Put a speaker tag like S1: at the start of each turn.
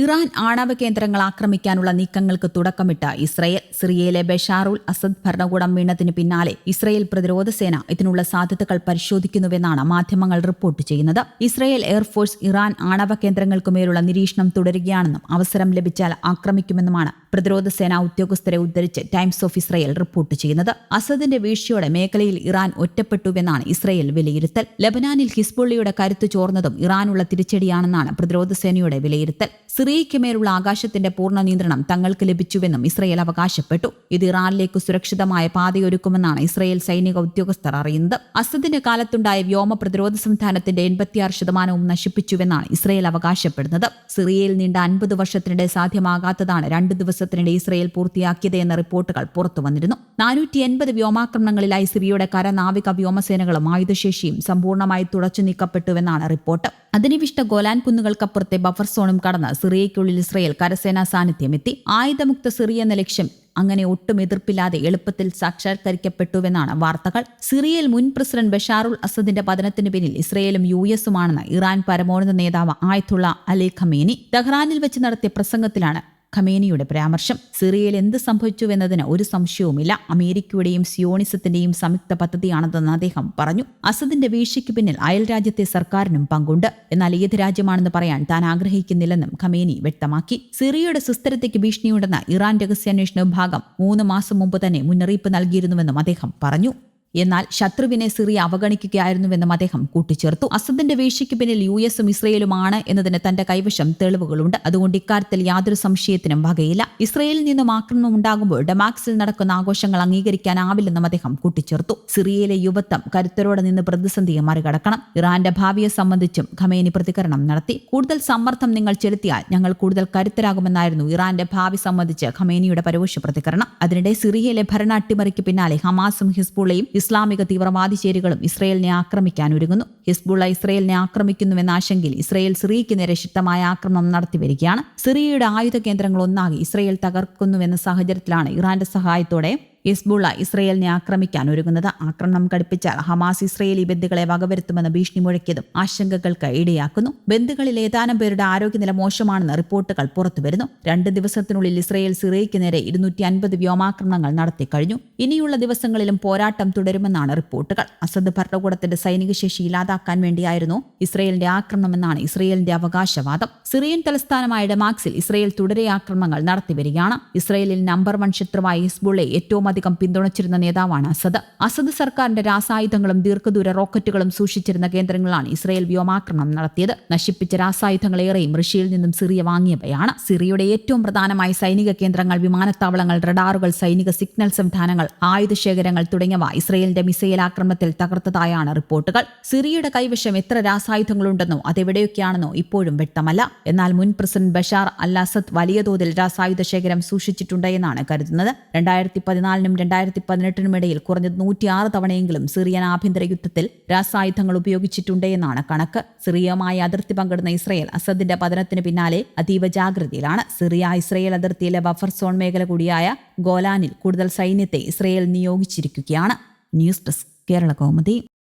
S1: Iran ആണവ കേന്ദ്രങ്ങൾ ആക്രമിക്കാനുള്ള നീക്കങ്ങൾക്ക് തുടക്കമിട്ട ഇസ്രയേൽ സിറിയയിലെ ബഷാറുൽ അസദ് ഭരണകൂടം വീണതിന് പിന്നാലെ ഇസ്രയേൽ പ്രതിരോധ സേന ഇതിനുള്ള സാധ്യതകൾ പരിശോധിക്കുന്നുവെന്നാണ് മാധ്യമങ്ങൾ റിപ്പോർട്ട് ചെയ്യുന്നത്. ഇസ്രയേൽ എയർഫോഴ്സ് ഇറാൻ ആണവ കേന്ദ്രങ്ങൾക്കുമേലുള്ള നിരീക്ഷണം തുടരുകയാണെന്നും അവസരം ലഭിച്ചാൽ ആക്രമിക്കുമെന്നുമാണ് പ്രതിരോധ സേനാ ഉദ്യോഗസ്ഥരെ ഉദ്ധരിച്ച് ടൈംസ് ഓഫ് ഇസ്രയേൽ റിപ്പോർട്ട് ചെയ്യുന്നത്. അസദിന്റെ വീഴ്ചയോടെ മേഖലയിൽ ഇറാൻ ഒറ്റപ്പെട്ടുവെന്നാണ് ഇസ്രയേൽ വിലയിരുത്തൽ. ലബനാനിൽ ഹിസ്ബുള്ളിയുടെ കരുത്തു ചോർന്നതും ഇറാനുള്ള തിരിച്ചടിയാണെന്നാണ് പ്രതിരോധ സേനയുടെ വിലയിരുത്തൽ. സിറിയയ്ക്ക് മേലുള്ള ആകാശത്തിന്റെ പൂർണ നിയന്ത്രണം തങ്ങൾക്ക് ലഭിച്ചുവെന്നും ഇസ്രയേൽ അവകാശപ്പെട്ടു. ഇത് ഇറാനിലേക്ക് സുരക്ഷിതമായ പാതയൊരുക്കുമെന്നാണ് ഇസ്രയേൽ സൈനിക ഉദ്യോഗസ്ഥർ അറിയുന്നത്. അസദിന്റെ കാലത്തുണ്ടായ വ്യോമ പ്രതിരോധ സംവിധാനത്തിന്റെ എൺപത്തിയാറ് ശതമാനവും നശിപ്പിച്ചുവെന്നാണ് ഇസ്രയേൽ അവകാശപ്പെടുന്നത്. സിറിയയിൽ നീണ്ട അൻപത് വർഷത്തിനിടെ സാധ്യമാകാത്തതാണ് രണ്ട് ദിവസത്തിനിടെ ഇസ്രയേൽ പൂർത്തിയാക്കിയത് എന്ന റിപ്പോർട്ടുകൾ പുറത്തുവന്നിരുന്നു. നാനൂറ്റി എൺപത് വ്യോമാക്രമണങ്ങളിലായി സിറിയയുടെ കര നാവിക വ്യോമസേനകളും ആയുധശേഷിയും സമ്പൂർണമായി തുടച്ചു നീക്കപ്പെട്ടുവെന്നാണ് റിപ്പോർട്ട്. അധിനിവിഷ്ട ഗോലാൻ കുന്നുകൾക്കപ്പുറത്തെ ബഫർ സോണും കടന്ന് സിറിയയ്ക്കുള്ളിൽ ഇസ്രയേൽ കരസേനാ സാന്നിധ്യമെത്തി. ആയുധമുക്ത സിറിയ എന്ന ലക്ഷ്യം അങ്ങനെ ഒട്ടും എതിർപ്പില്ലാതെ എളുപ്പത്തിൽ സാക്ഷാത്കരിക്കപ്പെട്ടുവെന്നാണ് വാർത്തകൾ. സിറിയയിൽ മുൻ പ്രസിഡന്റ് ബഷാറുൽ അസദിന്റെ പതനത്തിന് പിന്നിൽ ഇസ്രയേലും യു എസുമാണെന്ന് ഇറാൻ പരമോന്നത നേതാവ് ആയത്തുള്ള അലി ഖമേനി. തെഹ്റാനിൽ വെച്ച് നടത്തിയ പ്രസംഗത്തിലാണ് ഖമേനിയുടെ പരാമർശം. സിറിയയിൽ എന്ത് സംഭവിച്ചുവെന്നതിന് ഒരു സംശയവുമില്ല. അമേരിക്കയുടെയും സിയോണിസത്തിന്റെയും സംയുക്ത പദ്ധതിയാണെന്ന് അദ്ദേഹം പറഞ്ഞു. അസദിന്റെ വീഴ്ചയ്ക്ക് പിന്നിൽ അയൽ രാജ്യത്തെ സർക്കാരിനും പങ്കുണ്ട്. എന്നാൽ ഏത് രാജ്യമാണെന്ന് പറയാൻ താൻ ആഗ്രഹിക്കുന്നില്ലെന്നും ഖമേനി വ്യക്തമാക്കി. സിറിയയുടെ സുസ്ഥിരതയ്ക്ക് ഭീഷണിയുണ്ടെന്ന് ഇറാൻ രഹസ്യാന്വേഷണ വിഭാഗം മൂന്ന് മാസം മുമ്പ് തന്നെ മുന്നറിയിപ്പ് നൽകിയിരുന്നുവെന്നും അദ്ദേഹം പറഞ്ഞു. എന്നാൽ ശത്രുവിനെ സിറിയ അവഗണിക്കുകയായിരുന്നുവെന്നും അദ്ദേഹം കൂട്ടിച്ചേർത്തു. അസദിന്റെ വീഴ്ചയ്ക്ക് പിന്നിൽ യു എസും ഇസ്രയേലുമാണ് എന്നതിന് തന്റെ കൈവശം തെളിവുകളുണ്ട്. അതുകൊണ്ട് ഇക്കാര്യത്തിൽ യാതൊരു സംശയത്തിനും വകയില്ല. ഇസ്രയേലിൽ നിന്നും ആക്രമണം ഉണ്ടാകുമ്പോൾ ഡമാക്സിൽ നടക്കുന്ന ആഘോഷങ്ങൾ അംഗീകരിക്കാനാവില്ലെന്നും അദ്ദേഹം കൂട്ടിച്ചേർത്തു. സിറിയയിലെ യുവത്വം കരുത്തരോടെ നിന്ന് പ്രതിസന്ധിയെ മറികടക്കണം. ഇറാന്റെ ഭാവിയെ സംബന്ധിച്ചും ഖമേനി പ്രതികരണം നടത്തി. കൂടുതൽ സമ്മർദ്ദം നിങ്ങൾ ചെലുത്തിയാൽ ഞങ്ങൾ കൂടുതൽ കരുത്തരാകുമെന്നായിരുന്നു ഇറാന്റെ ഭാവി സംബന്ധിച്ച് ഖമേനിയുടെ പരോക്ഷ പ്രതികരണം. അതിനിടെ സിറിയയിലെ ഭരണ അട്ടിമറിക്ക് പിന്നാലെ ഹമാസും ഹിസ്ബുള്ളയും ഇസ്ലാമിക തീവ്രവാദി ചേരികളും ഇസ്രയേലിനെ ആക്രമിക്കാൻ ഒരുങ്ങുന്നു. ഹിസ്ബുള്ള ഇസ്രയേലിനെ ആക്രമിക്കുന്നുവെന്ന ആശങ്കയിൽ ഇസ്രയേൽ സിറിയയ്ക്ക് നേരെ ശക്തമായ ആക്രമണം നടത്തിവരികയാണ് സിറിയയുടെ ആയുധ കേന്ദ്രങ്ങൾ ഒന്നാകെ ഇസ്രയേൽ തകർക്കുന്നുവെന്ന സാഹചര്യത്തിലാണ് ഇറാന്റെ സഹായത്തോടെ ഹിസ്ബുള്ള ഇസ്രയേലിനെ ആക്രമിക്കാൻ ഒരുങ്ങുന്നത്. ആക്രമണം കടുപ്പിച്ചാൽ ഹമാസ് ഇസ്രയേലി ബന്ധുക്കളെ വകവരുത്തുമെന്ന് ഭീഷണി മുഴക്കിയതും ആശങ്കകൾക്ക് ഇടയാക്കുന്നു. ബന്ധുക്കളിൽ ഏതാനും പേരുടെ ആരോഗ്യനില മോശമാണെന്ന് റിപ്പോർട്ടുകൾ പുറത്തുവരുന്നു. രണ്ട് ദിവസത്തിനുള്ളിൽ ഇസ്രയേൽ സിറിയയ്ക്ക് നേരെ ഇരുന്നൂറ്റി അൻപത് വ്യോമാക്രമണങ്ങൾ നടത്തിക്കഴിഞ്ഞു ഇനിയുള്ള ദിവസങ്ങളിലും പോരാട്ടം തുടരുമെന്നാണ് റിപ്പോർട്ടുകൾ. അസദ് ഭരണകൂടത്തിന്റെ സൈനിക ശേഷി ഇല്ലാതാക്കാൻ വേണ്ടിയായിരുന്നു ഇസ്രയേലിന്റെ ആക്രമണമെന്നാണ് ഇസ്രയേലിന്റെ അവകാശവാദം. സിറിയൻ തലസ്ഥാനമായ ഡമാക്സിൽ ഇസ്രയേൽ തുടരെ ആക്രമണങ്ങൾ നടത്തിവരികയാണ്. ഇസ്രയേലിൽ നമ്പർ വൺ ശത്രുവായ ഹിസ്ബുള്ളെ ഏറ്റവും അധികം പിന്തുണച്ചിരുന്ന നേതാവാണ് അസദ്. അസദ് സർക്കാരിന്റെ രാസായുധങ്ങളും ദീർഘദൂര റോക്കറ്റുകളും സൂക്ഷിച്ചിരുന്ന കേന്ദ്രങ്ങളാണ് ഇസ്രയേൽ വ്യോമാക്രമണം നടത്തിയത്. നശിപ്പിച്ച രാസായുധങ്ങളേറെയും റഷ്യയിൽ നിന്നും സിറിയ വാങ്ങിയവയാണ്. സിറിയയുടെ ഏറ്റവും പ്രധാനമായ സൈനിക കേന്ദ്രങ്ങൾ വിമാനത്താവളങ്ങൾ റഡാറുകൾ സൈനിക സിഗ്നൽ സംവിധാനങ്ങൾ ആയുധശേഖരങ്ങൾ തുടങ്ങിയവ ഇസ്രയേലിന്റെ മിസൈൽ ആക്രമണത്തിൽ തകർത്തതായാണ് റിപ്പോർട്ടുകൾ. സിറിയയുടെ കൈവശം എത്ര രാസായുധങ്ങളുണ്ടെന്നോ അതെവിടെയൊക്കെയാണെന്നോ ഇപ്പോഴും വ്യക്തമല്ല. എന്നാൽ മുൻ പ്രസിഡന്റ് ബഷാർ അൽ അസദ് വലിയ തോതിൽ രാസായുധ ശേഖരം സൂക്ഷിച്ചിട്ടുണ്ട് എന്നാണ് കരുതുന്നത്. രണ്ടായിരത്തി പതിനാലിനും രണ്ടായിരത്തി പതിനെട്ടിനും ഇടയിൽ കുറഞ്ഞത് നൂറ്റിയാറ് തവണയെങ്കിലും സിറിയൻ ആഭ്യന്തര യുദ്ധത്തിൽ രാസായുധങ്ങൾ ഉപയോഗിച്ചിട്ടുണ്ട് എന്നാണ് കണക്ക്. സിറിയയുമായി അതിർത്തി പങ്കിടുന്ന ഇസ്രയേൽ അസദിന്റെ പതനത്തിന് പിന്നാലെ അതീവ ജാഗ്രതയിലാണ്. സിറിയ ഇസ്രയേൽ അതിർത്തിയിലെ ബഫർ സോൺ മേഖല കൂടിയായ ഗോലാനിൽ കൂടുതൽ സൈന്യത്തെ Israel നിയോഗിച്ചിരിക്കുകയാണ്. News desk Kerala Kaumudi.